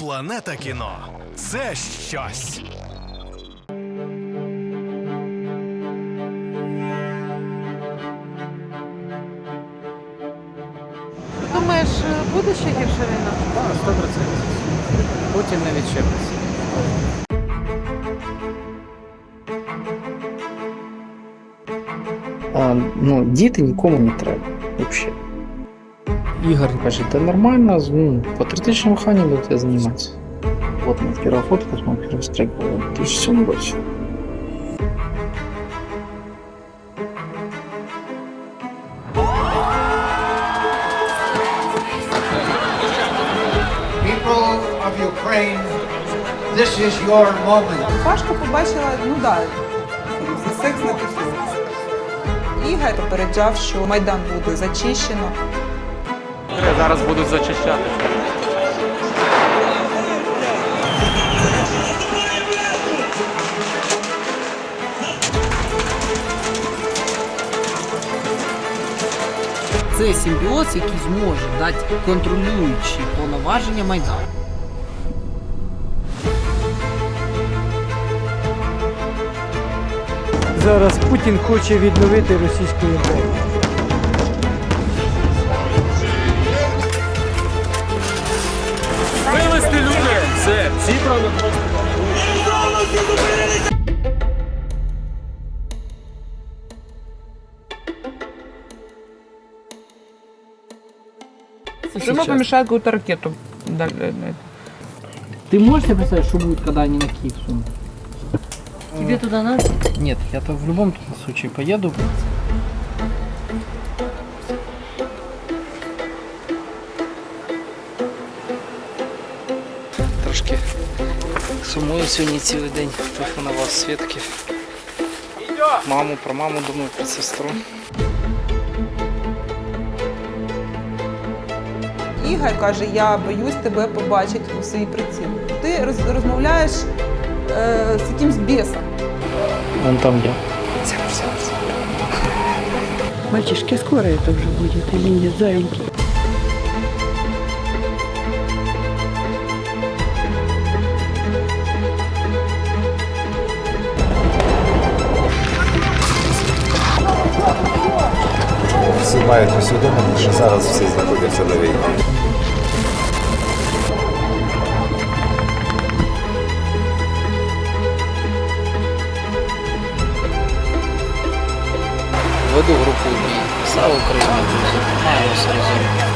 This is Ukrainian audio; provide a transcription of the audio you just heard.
Планета кіно це щось. Думаєш, буде ще гірша війна? Так, 100%. Путін не відчепиться. А, ну, діти нікому не треба. Взагалі. Ігор каже, та нормально, з- ну, патріотичним вихованням будете займатися. От моя перша фотка з моєї першої стрік була в 2007 році. People of Ukraine, this is your moment. Пашка побачила, ну да, секс на тусовці. Ігор попереджав, що Майдан буде зачищено. Зараз будуть зачищати. Це симбіоз, який зможе дати контролюючі повноваження Майдану. Зараз Путін хоче відновити Російську імперію. Прямо помешает какую-то ракету. Ты можешь себе представить, что будет, когда они на Киев сунут? Тебе туда надо? Нет, я-то в любом случае поеду. Трошки сумую сьогодні цілий день. Телефонував свідки. Маму, про маму думаю, про сестру. Ігор каже, я боюсь тебе побачити у своїй приціл. Ти роз- розмовляєш е, з якимсь бісом. Вон там я. Мальчишки, скоро это уже будет или нет, зайеньки? Мають усвідомити, що зараз всі знаходяться на війні. Веду групу бій. Слава Україні! Маємо серйозно.